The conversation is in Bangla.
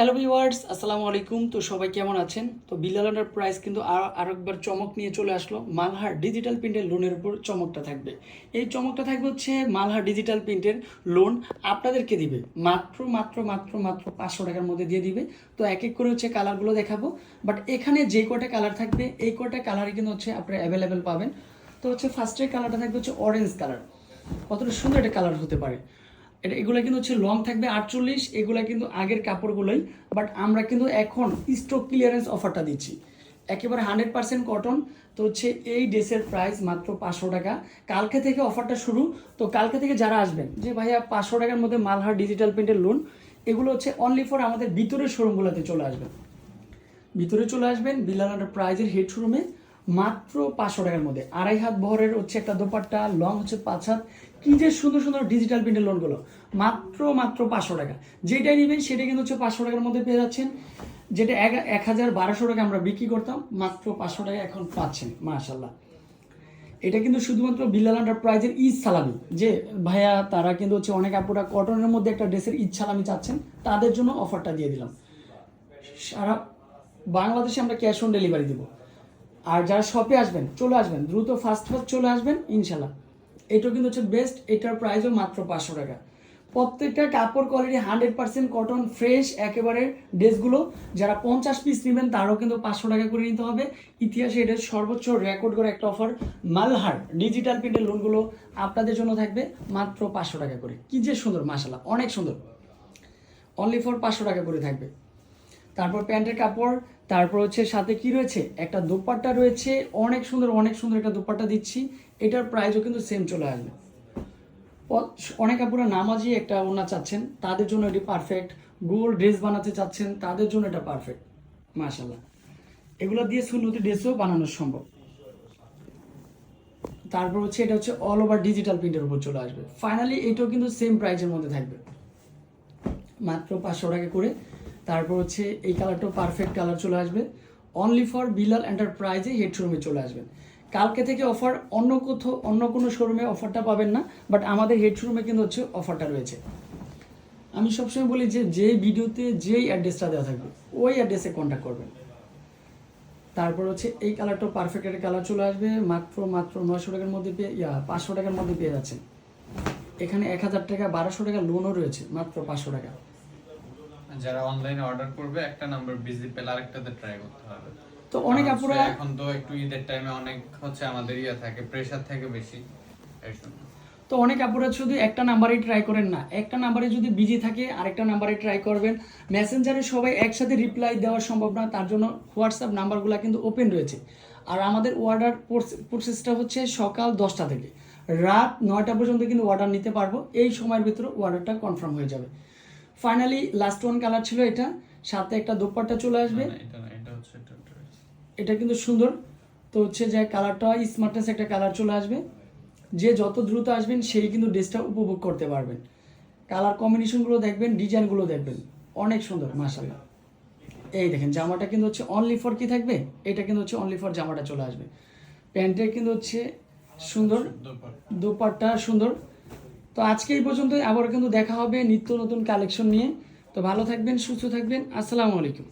হ্যালো ভিউয়ার্স আসসালামু আলাইকুম। তো সবাই কেমন আছেন? তো বিলালান্ডার প্রাইস কিন্তু আর আরেকবার চমক নিয়ে চলে আসলো। মালহার ডিজিটাল প্রিন্টের লোনের উপর চমকটা থাকবে। এই চমকটা থাকবে হচ্ছে মালহার ডিজিটাল প্রিন্টের লোন আপনাদেরকে দিবে। মাত্র মাত্র মাত্র মাত্র পাঁচশো টাকার মধ্যে দিয়ে দিবে। তো এক এক করে হচ্ছে কালারগুলো দেখাবো। বাট এখানে যে কটা কালার থাকবে, এই কটা কালারই কিন্তু হচ্ছে আপনারা অ্যাভেলেবেল পাবেন। তো হচ্ছে ফার্স্টের কালারটা থাকবে হচ্ছে অরেঞ্জ কালার কতটা সুন্দর একটা কালার হতে পারে। এটা এগুলো কিন্তু হচ্ছে লং থাকবে আটচল্লিশ, এগুলা কিন্তু আগের কাপড়গুলোই বাট আমরা কিন্তু এখন স্টক ক্লিয়ারেন্স অফারটা দিচ্ছি। একেবারে হান্ড্রেড পার্সেন্ট কটন তো হচ্ছে এই ড্রেসের প্রাইস মাত্র পাঁচশো টাকা। কালকে থেকে অফারটা শুরু, তো কালকে থেকে যারা আসবেন, যে ভাইয়া পাঁচশো টাকার মধ্যে মালহার ডিজিটাল প্রিন্টের লোন এগুলো হচ্ছে অনলি ফর আমাদের ভিতরের শোরুমগুলোতে চলে আসবেন। ভিতরে চলে আসবেন বিলালান্ডার প্রাইজের হেড শোরুমে মাত্র পাঁচশো টাকার মধ্যে। আড়াই হাত বহরের হচ্ছে একটা দোপাট্টা, লং হচ্ছে পাঁচ হাত। কি যে সুন্দর সুন্দর ডিজিটাল প্রিন্টের লোনগুলো মাত্র মাত্র পাঁচশো টাকা। যেটাই নেবেন সেটা কিন্তু হচ্ছে পাঁচশো টাকার মধ্যে পেয়ে যাচ্ছেন। যেটা এক এক হাজার বারোশো টাকা আমরা বিক্রি করতাম, মাত্র পাঁচশো টাকা এখন পাচ্ছেন মাশাল্লাহ এটা কিন্তু শুধুমাত্র বিল্লাল এন্টারপ্রাইজের ঈদ সালামি। যে ভাইয়া, তারা কিন্তু হচ্ছে অনেক আপুরা কটনের মধ্যে একটা ড্রেসের ঈদ সালামি চাচ্ছেন, তাদের জন্য অফারটা দিয়ে দিলাম। সারা বাংলাদেশে আমরা ক্যাশ অন ডেলিভারি দেবো। আর যারা শপে আসবেন, চলে আসবেন, দ্রুত ফার্স্ট ফার্স্ট চলে আসবেন, ইনশাল্লাহ। এটা কিন্তু হচ্ছে বেস্ট এটার প্রাইসও মাত্র পাঁচশো টাকা। প্রত্যেকটা কাপড় quality hundred percent cotton fresh একেবারে ড্রেসগুলো যারা পঞ্চাশ পিস নেবেন, তারও কিন্তু পাঁচশো টাকা করে নিতে হবে। ইতিহাসে এটা সর্বোচ্চ রেকর্ড করে একটা অফার মালহার ডিজিটাল প্রিন্টের লোনগুলো আপনাদের জন্য থাকবে মাত্র পাঁচশো টাকা করে। কি যে সুন্দর মাসাল্লাহ অনেক সুন্দর। অনলি ফর পাঁচশো টাকা করে থাকবে। তারপর প্যান্টের কাপড়, তারপর হচ্ছে সাথে কি রয়েছে? একটা দোপাট্টা রয়েছে। অনেক সুন্দর অনেক সুন্দর একটা দোপাট্টা দিচ্ছি। এটার প্রাইসও কিন্তু সেম চলে আসবে। অনেক আপুরা নামাজি একটা ওনা চাচ্ছেন। তাদের জন্য এটি পারফেক্ট গোল ড্রেস বানাতে চাচ্ছেন। তাদের জন্য এটা পারফেক্ট মাশাল্লাহ এগুলো দিয়ে সুন্নতি ড্রেসও বানানো সম্ভব। তারপর হচ্ছে এটা হচ্ছে অল ওভার ডিজিটাল প্রিন্টের উপর চলে আসবে। ফাইনালি এটাও কিন্তু সেম প্রাইসের মধ্যে থাকবে। মাত্র পাঁচশো টাকা করে। তারপর হচ্ছে এই কালারটাও পারফেক্ট কালার চলে আসবে। অনলি ফর বিলাল এন্টারপ্রাইজে হেড শোরুমে চলে আসবেন কালকে থেকে অফার অন্য কোথাও, অন্য কোনো শোরুমে অফারটা পাবেন না বাট আমাদের হেড শোরুমে কিন্তু হচ্ছে অফারটা রয়েছে। আমি সবসময় বলি যে যে ভিডিওতে যেই অ্যাড্রেসটা দেওয়া থাকবে, ওই অ্যাড্রেসে কন্ট্যাক্ট করবেন। তারপর হচ্ছে এই কালারটাও পারফেক্ট একটা কালার চলে আসবে, মাত্র মাত্র নয়শো টাকার মধ্যে পেয়ে, ইয়া, পাঁচশো টাকার মধ্যে পেয়ে যাচ্ছেন। এখানে এক হাজার টাকা, বারোশো টাকা লোনও রয়েছে, মাত্র পাঁচশো টাকা। যারা অনলাইনে অর্ডার করবে একটা নাম্বার বিজি পেলে আরেকটাতে ট্রাই করতে হবে। তো অনেক আপুরা এখন তো একটু ঈদের টাইমে অনেক হচ্ছে আমাদের ইয়ে থাকে প্রেসার থাকে বেশি এর জন্য। তো অনেক আপুরা শুধু একটা নাম্বারে ট্রাই করেন না একটা নাম্বারে যদি বিজি থাকে আরেকটা নাম্বারে ট্রাই করবেন। মেসেঞ্জারে সবাই একসাথে রিপ্লাই দেওয়া সম্ভব না তার জন্য হোয়াটসঅ্যাপ নাম্বারগুলো কিন্তু ওপেন রয়েছে। আর আমাদের অর্ডার প্রসেসটা হচ্ছে সকাল দশটা থেকে। রাত নয়টা পর্যন্ত কিন্তু অর্ডার নিতে পারব এই সময়ের ভিতরে অর্ডারটা কনফার্ম হয়ে যাবে। ফাইনালি লাস্ট ওয়ান কালার ছিল এটা। সাথে একটা দোপাট্টা চলে আসবে। এটা কিন্তু সুন্দর। তো হচ্ছে যে কালারটা স্মার্টনেস একটা কালার চলে আসবে। যে যত দ্রুত আসবেন সেই কিন্তু ড্রেসটা উপভোগ করতে পারবেন। কালার কম্বিনেশনগুলো দেখবেন ডিজাইনগুলো দেখবেন। অনেক সুন্দর মাশাল্লাহ এই দেখেন জামাটা কিন্তু হচ্ছে অনলি ফর কি থাকবে? এটা কিন্তু হচ্ছে অনলি ফর জামাটা চলে আসবে। প্যান্টের কিন্তু হচ্ছে সুন্দর। দোপাট্টা সুন্দর। তো আজকে এই পর্যন্তই। আবার কিন্তু দেখা হবে নিত্য নতুন কালেকশন নিয়ে। তো ভালো থাকবেন, সুস্থ থাকবেন। আসসালামু আলাইকুম।